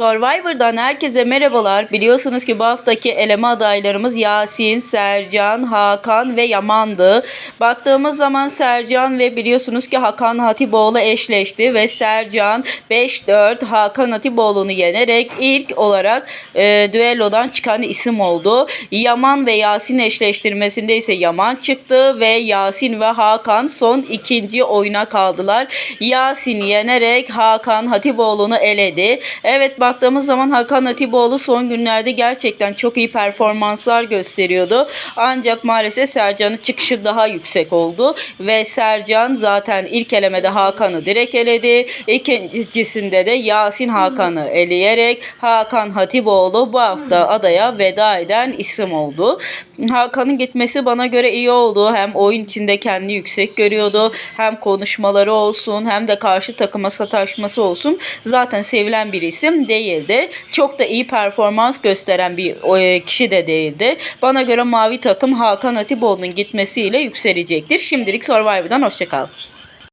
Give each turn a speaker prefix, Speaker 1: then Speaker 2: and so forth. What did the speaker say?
Speaker 1: Survivor'dan herkese merhabalar. Biliyorsunuz ki bu haftaki eleme adaylarımız Yasin, Sercan, Hakan ve Yaman'dı. Baktığımız zaman Sercan ve biliyorsunuz ki Hakan Hatipoğlu eşleşti ve Sercan 5-4 Hakan Hatipoğlu'nu yenerek ilk olarak e, düellodan çıkan isim oldu. Yaman ve Yasin eşleştirmesinde ise Yaman çıktı ve Yasin ve Hakan son ikinci oyuna kaldılar. Yasin yenerek Hakan Hatipoğlu'nu eledi. Evet baktığımız zaman Hakan Hatipoğlu son günlerde gerçekten çok iyi performanslar gösteriyordu. Ancak maalesef Sercan'ın çıkışı daha yüksek oldu ve Sercan zaten ilk elemede Hakan'ı direkt eledi. İkincisinde de Yasin Hakan'ı eleyerek Hakan Hatipoğlu bu hafta adaya veda eden isim oldu. Hakan'ın gitmesi bana göre iyi oldu. Hem oyun içinde kendini yüksek görüyordu. Hem konuşmaları olsun hem de karşı takıma sataşması olsun. Zaten sevilen bir isim değildi. Çok da iyi performans gösteren bir e, kişi de değildi. Bana göre mavi takım Hakan Hatipoğlu'nun gitmesiyle yükselecektir. Şimdilik Survivor'dan hoşçakal.